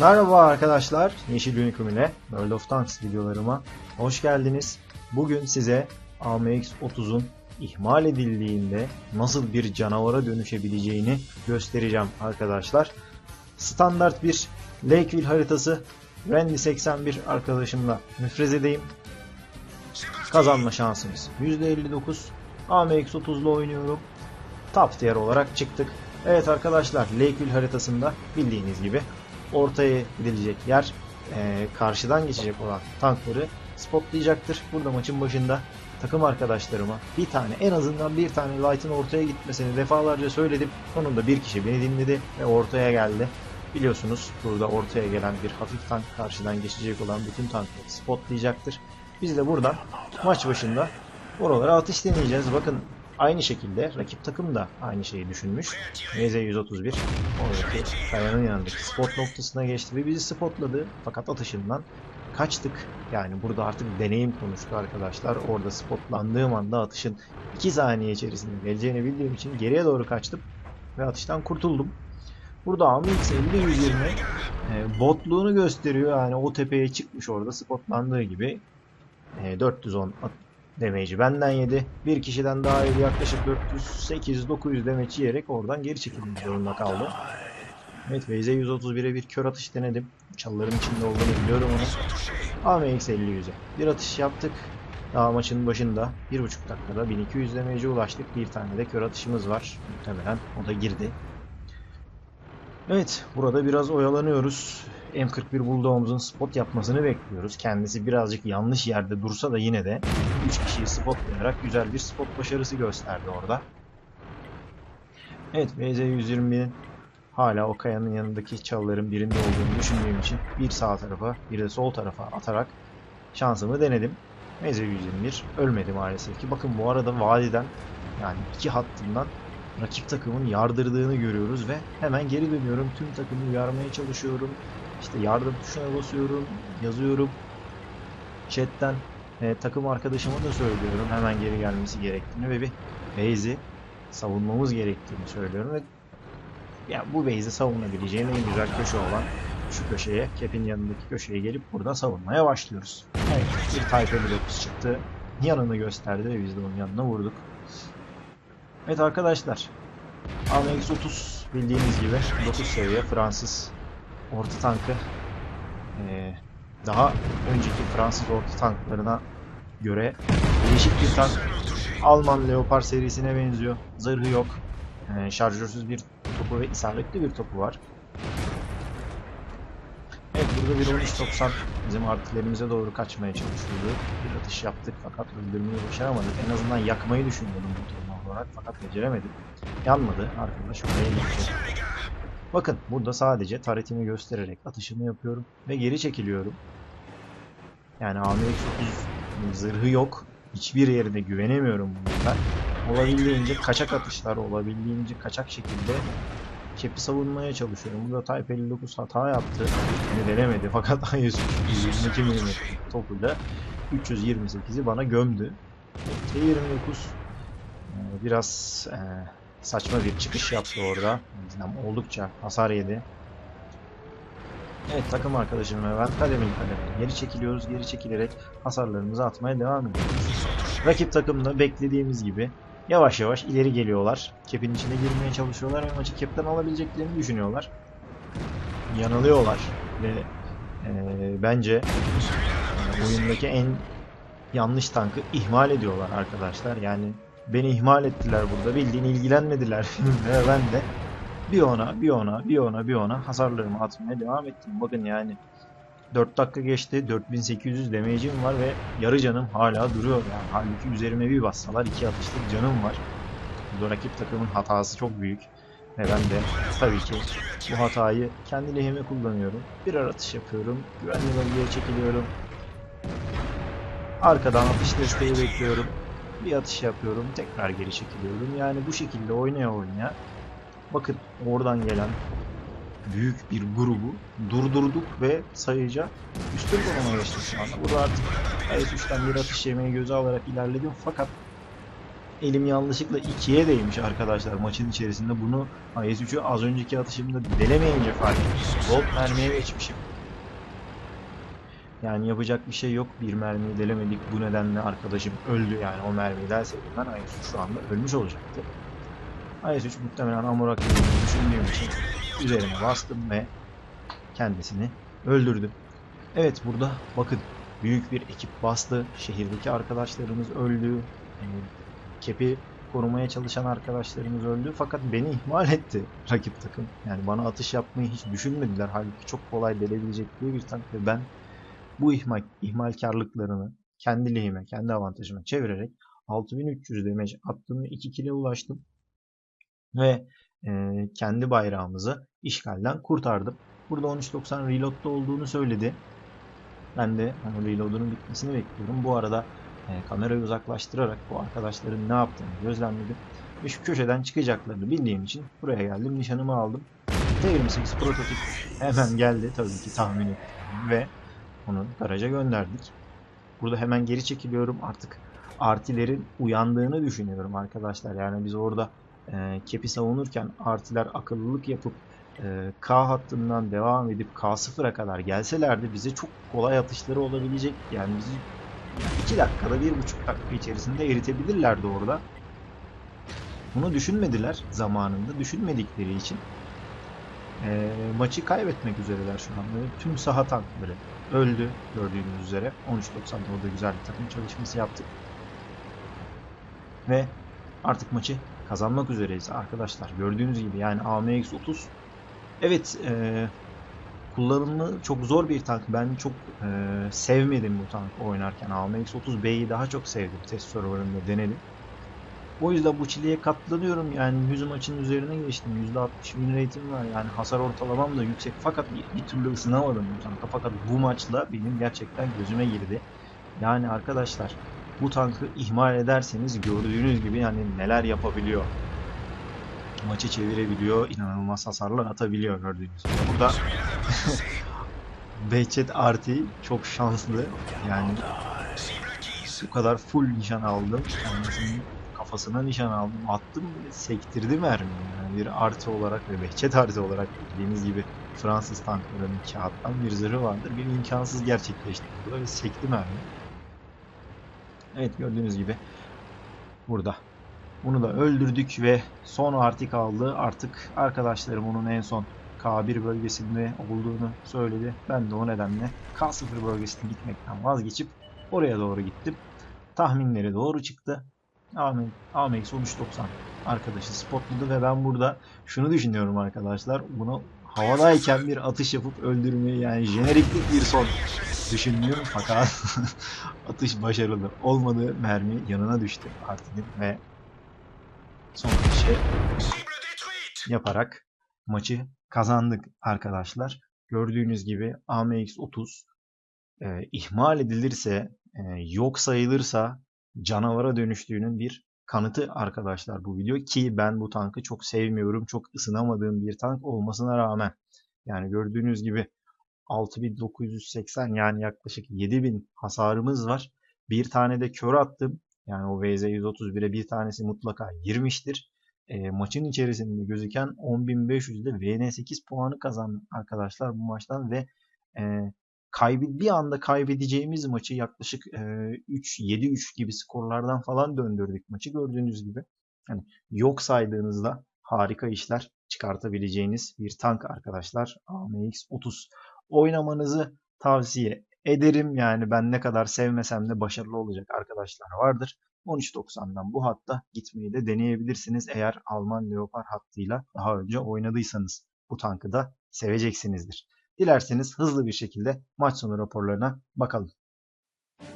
Merhaba arkadaşlar, Yeşil Unicorn'e World of Tanks videolarıma hoş geldiniz. Bugün size AMX-30'un ihmal edildiğinde nasıl bir canavara dönüşebileceğini göstereceğim arkadaşlar. Standart bir Lakeville haritası Randy 81 arkadaşımla müfrezedeyim. Kazanma şansımız %59. AMX-30'la oynuyorum. Top tier olarak çıktık. Evet arkadaşlar Lakeville haritasında bildiğiniz gibi ortaya gidilecek yer e, karşıdan geçecek olan tankları spotlayacaktır. Burada maçın başında takım arkadaşlarıma bir tane en azından bir tane light'ın ortaya gitmesini defalarca söyledim. Sonunda bir kişi beni dinledi ve ortaya geldi. Biliyorsunuz burada ortaya gelen bir hafif tank karşıdan geçecek olan bütün tankları spotlayacaktır. Biz de buradan maç başında oralara atış deneyeceğiz. Bakın aynı şekilde rakip takım da aynı şeyi düşünmüş. MZ-131 oradaki kayanın yanındaki spot noktasına geçti ve bizi spotladı. Fakat atışından kaçtık. Yani burada artık deneyim konuştu arkadaşlar. Orada spotlandığım anda atışın 2 saniye içerisinde geleceğini bildiğim için geriye doğru kaçtım ve atıştan kurtuldum. Burada AMX 50-120 e, botluğunu gösteriyor. Yani o tepeye çıkmış orada spotlandığı gibi e, 410 at- damage'i benden yedi. Bir kişiden daha yedi. Yaklaşık 408-900 damage yiyerek oradan geri çekilmek zorunda kaldı. Evet VZ 131'e bir kör atış denedim. Çalıların içinde olduğunu biliyorum onu. AMX 50 100'e bir atış yaptık. Daha maçın başında 1.5 dakikada 1200 damage'e ulaştık. Bir tane de kör atışımız var. Muhtemelen o da girdi. Evet, burada biraz oyalanıyoruz. M41 Bulldog'umuzun spot yapmasını bekliyoruz. Kendisi birazcık yanlış yerde dursa da yine de 3 kişiyi spotlayarak güzel bir spot başarısı gösterdi orada. Evet, VZ120'nin hala o kayanın yanındaki çalıların birinde olduğunu düşündüğüm için bir sağ tarafa bir de sol tarafa atarak şansımı denedim. VZ121 ölmedi maalesef ki. Bakın bu arada vadiden yani iki hattından rakip takımın yardırdığını görüyoruz ve hemen geri dönüyorum. Tüm takımı uyarmaya çalışıyorum. İşte yardım tuşuna basıyorum, yazıyorum. Chat'ten e, takım arkadaşıma da söylüyorum hemen geri gelmesi gerektiğini ve bir base'i savunmamız gerektiğini söylüyorum ve ya bu base'i savunabileceğin en güzel köşe olan şu köşeye, Cap'in yanındaki köşeye gelip burada savunmaya başlıyoruz. Evet, bir Type 59 çıktı. Yanını gösterdi ve biz de onun yanına vurduk. Evet arkadaşlar. AMX-30 bildiğiniz gibi 9 seviye Fransız orta tankı. Ee, daha önceki Fransız orta tanklarına göre değişik bir tank. Alman Leopard serisine benziyor. Zırhı yok. Ee, şarjörsüz bir topu ve isabetli bir topu var. Evet burada bir 1390 bizim artilerimize doğru kaçmaya çalışıyordu. Bir atış yaptık fakat öldürmeyi başaramadık. En azından yakmayı düşünüyordum bu turnu olarak fakat beceremedim. Yanmadı arkadaş oraya gitti. Bakın burada sadece taretimi göstererek atışımı yapıyorum ve geri çekiliyorum. Yani AMX 30 zırhı yok. Hiçbir yerine güvenemiyorum bundan. Olabildiğince kaçak atışlar, olabildiğince kaçak şekilde kepi savunmaya çalışıyorum. Burada Type 59 hata yaptı. Beni denemedi fakat 122 mm topuyla 328'i bana gömdü. T29 e, biraz e, saçma bir çıkış yaptı orada. Yani oldukça hasar yedi. Evet takım arkadaşım ve ben kademeli kademeli geri çekiliyoruz. Geri çekilerek hasarlarımızı atmaya devam ediyoruz. Rakip takım da beklediğimiz gibi yavaş yavaş ileri geliyorlar. Kepin içine girmeye çalışıyorlar ve maçı kepten alabileceklerini düşünüyorlar. Yanılıyorlar ve e, bence e, oyundaki en yanlış tankı ihmal ediyorlar arkadaşlar. Yani beni ihmal ettiler burada. Bildiğin ilgilenmediler ben de bir ona, bir ona, bir ona, bir ona hasarlarımı atmaya devam ettim. Bakın yani 4 dakika geçti. 4800 damage'im var ve yarı canım hala duruyor. Yani halbuki üzerime bir bassalar iki atışlık canım var. Bu rakip takımın hatası çok büyük. Ve ben de tabii ki bu hatayı kendi lehime kullanıyorum. Bir atış yapıyorum. Güvenli bölgeye çekiliyorum. Arkadan atış desteği bekliyorum. Bir atış yapıyorum. Tekrar geri çekiliyorum. Yani bu şekilde oynaya oynaya bakın oradan gelen büyük bir grubu durdurduk ve sayıca üstün konuma geçtik şu anda. Burada artık evet üçten bir atış yemeyi göze alarak ilerledim fakat elim yanlışlıkla ikiye değmiş arkadaşlar maçın içerisinde. Bunu IS-3'ü az önceki atışımda delemeyince fark ettim. Gold mermiye geçmişim. Yani yapacak bir şey yok. Bir mermiyi delemedik. Bu nedenle arkadaşım öldü. Yani o mermiyi delseydim ben IS-3 şu anda ölmüş olacaktı. IS-3 muhtemelen Amorak olduğunu düşündüğüm için üzerine bastım ve kendisini öldürdüm. Evet burada bakın büyük bir ekip bastı. Şehirdeki arkadaşlarımız öldü. Kepi korumaya çalışan arkadaşlarımız öldü. Fakat beni ihmal etti rakip takım. Yani bana atış yapmayı hiç düşünmediler. Halbuki çok kolay delebilecekleri bir tank ve ben bu ihmal, ihmalkarlıklarını kendi lehime, kendi avantajıma çevirerek 6300 damage attım ve 2 kile ulaştım. Ve e, kendi bayrağımızı işgalden kurtardım. Burada 1390 reload'da olduğunu söyledi. Ben de onun reload'unun bitmesini bekliyorum. Bu arada e, kamerayı uzaklaştırarak bu arkadaşların ne yaptığını gözlemledim. Ve şu köşeden çıkacaklarını bildiğim için buraya geldim. Nişanımı aldım. T28 prototip hemen geldi tabii ki tahmin ettim ve onu garaja gönderdik. Burada hemen geri çekiliyorum. Artık artilerin uyandığını düşünüyorum arkadaşlar. Yani biz orada e, kepi savunurken artiler akıllılık yapıp e, K hattından devam edip K0'a kadar gelselerdi bize çok kolay atışları olabilecek. Yani bizi 2 dakikada, 1,5 dakika içerisinde eritebilirlerdi orada. Bunu düşünmediler zamanında. Düşünmedikleri için e, maçı kaybetmek üzereler şu anda. Tüm saha tankları öldü gördüğünüz üzere. 13.90'da orada güzel bir takım çalışması yaptık. Ve artık maçı kazanmak üzereyiz arkadaşlar. Gördüğünüz gibi yani AMX-30 evet e, kullanımı çok zor bir tank. Ben çok e, sevmedim bu tank oynarken. AMX-30B'yi daha çok sevdim. Test serverında denedim. O yüzden bu çileye katlanıyorum. Yani 100 maçın üzerine geçtim. %60 win rate'im var. Yani hasar ortalamam da yüksek. Fakat bir, bir türlü ısınamadım bu tanka. Fakat bu maçla benim gerçekten gözüme girdi. Yani arkadaşlar bu tankı ihmal ederseniz gördüğünüz gibi yani neler yapabiliyor. Maçı çevirebiliyor. inanılmaz hasarlar atabiliyor gördüğünüz gibi. Burada Behçet Arti çok şanslı. Yani bu kadar full nişan aldım. Kendisinin kafasına nişan aldım. Attım sektirdi mermi. Yani bir artı olarak ve Behçet artı olarak bildiğiniz gibi Fransız tanklarının kağıttan bir zırhı vardır. Bir imkansız gerçekleşti. Burada ve sekti mermi. Evet gördüğünüz gibi burada. Bunu da öldürdük ve son artı kaldı. Artık arkadaşlarım onun en son K1 bölgesinde olduğunu söyledi. Ben de o nedenle K0 bölgesine gitmekten vazgeçip oraya doğru gittim. Tahminleri doğru çıktı. AMX 1390 arkadaşı spotladı ve ben burada şunu düşünüyorum arkadaşlar. Bunu havadayken bir atış yapıp öldürmeyi yani jeneriklik bir son düşünüyorum fakat atış başarılı olmadı. Mermi yanına düştü Artin'in ve son atışı yaparak maçı kazandık arkadaşlar. Gördüğünüz gibi AMX-30 e, ihmal edilirse, e, yok sayılırsa canavara dönüştüğünün bir kanıtı arkadaşlar bu video ki ben bu tankı çok sevmiyorum. Çok ısınamadığım bir tank olmasına rağmen yani gördüğünüz gibi 6980 yani yaklaşık 7000 hasarımız var. Bir tane de kör attım. Yani o VZ131'e bir tanesi mutlaka girmiştir. E, maçın içerisinde gözüken 10.500'de VN8 puanı kazandım arkadaşlar bu maçtan ve e, kaybet bir anda kaybedeceğimiz maçı yaklaşık e, 3 7-3 gibi skorlardan falan döndürdük maçı gördüğünüz gibi. Yani yok saydığınızda harika işler çıkartabileceğiniz bir tank arkadaşlar AMX 30 oynamanızı tavsiye ederim. Yani ben ne kadar sevmesem de başarılı olacak arkadaşlar vardır. 13.90'dan bu hatta gitmeyi de deneyebilirsiniz eğer Alman Leopard hattıyla daha önce oynadıysanız. Bu tankı da seveceksinizdir. Dilerseniz hızlı bir şekilde maç sonu raporlarına bakalım.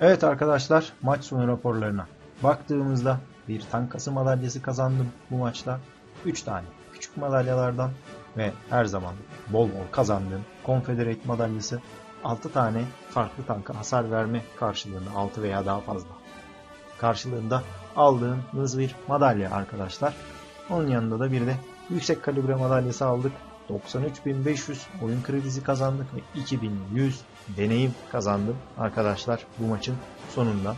Evet arkadaşlar maç sonu raporlarına baktığımızda bir tank kası madalyası kazandım bu maçta. 3 tane küçük madalyalardan ve her zaman bol bol kazandığım Confederate madalyası 6 tane farklı tanka hasar verme karşılığında 6 veya daha fazla karşılığında aldığımız bir madalya arkadaşlar. Onun yanında da bir de yüksek kalibre madalyası aldık. 93.500 oyun kredisi kazandık ve 2100 deneyim kazandım arkadaşlar bu maçın sonunda.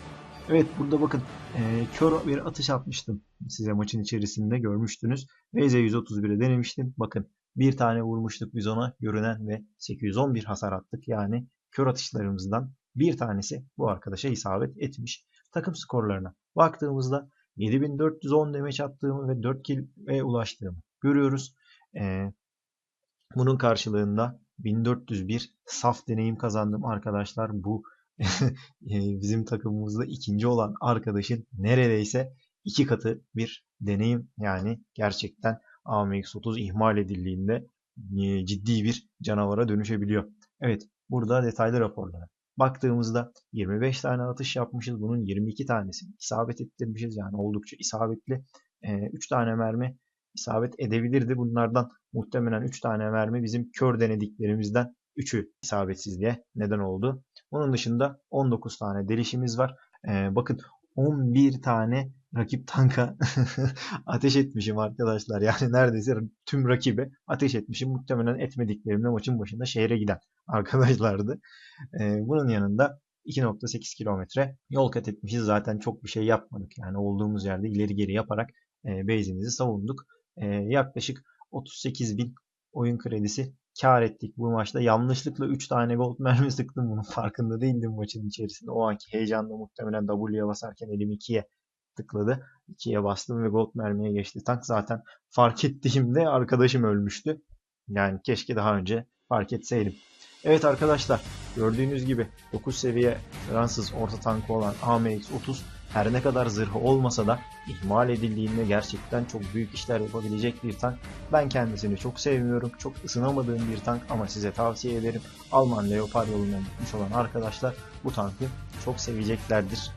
Evet burada bakın e, kör bir atış atmıştım size maçın içerisinde görmüştünüz. VZ 131'e denemiştim. Bakın bir tane vurmuştuk biz ona görünen ve 811 hasar attık. Yani kör atışlarımızdan bir tanesi bu arkadaşa isabet etmiş. Takım skorlarına baktığımızda 7410 demeç attığımı ve 4 kill'e ulaştığımı görüyoruz. Ee, bunun karşılığında 1401 saf deneyim kazandım arkadaşlar. Bu bizim takımımızda ikinci olan arkadaşın neredeyse iki katı bir deneyim. Yani gerçekten AMX30 ihmal edildiğinde ciddi bir canavara dönüşebiliyor. Evet burada detaylı raporlara baktığımızda 25 tane atış yapmışız. Bunun 22 tanesi isabet ettirmişiz. Yani oldukça isabetli. 3 tane mermi isabet edebilirdi. Bunlardan muhtemelen 3 tane mermi bizim kör denediklerimizden 3'ü isabetsizliğe neden oldu. Onun dışında 19 tane delişimiz var. Ee, bakın 11 tane rakip tanka ateş etmişim arkadaşlar. Yani neredeyse tüm rakibe ateş etmişim. Muhtemelen etmediklerimde maçın başında şehre giden arkadaşlardı. Ee, bunun yanında 2.8 kilometre yol kat etmişiz. Zaten çok bir şey yapmadık. Yani olduğumuz yerde ileri geri yaparak e, base'imizi savunduk. E, yaklaşık 38 bin oyun kredisi kar ettik bu maçta. Yanlışlıkla 3 tane gold mermi sıktım. Bunun farkında değildim maçın içerisinde. O anki heyecanla muhtemelen W'ye basarken elim 2'ye tıkladı. 2'ye bastım ve gold mermiye geçti. Tank zaten fark ettiğimde arkadaşım ölmüştü. Yani keşke daha önce fark etseydim. Evet arkadaşlar gördüğünüz gibi 9 seviye Fransız orta tankı olan AMX-30 her ne kadar zırhı olmasa da ihmal edildiğinde gerçekten çok büyük işler yapabilecek bir tank. Ben kendisini çok sevmiyorum. Çok ısınamadığım bir tank ama size tavsiye ederim. Alman Leopard yoluna gitmiş olan arkadaşlar bu tankı çok seveceklerdir.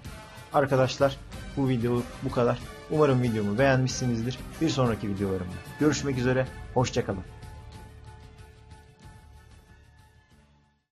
Arkadaşlar bu video bu kadar. Umarım videomu beğenmişsinizdir. Bir sonraki videolarımda görüşmek üzere. Hoşçakalın.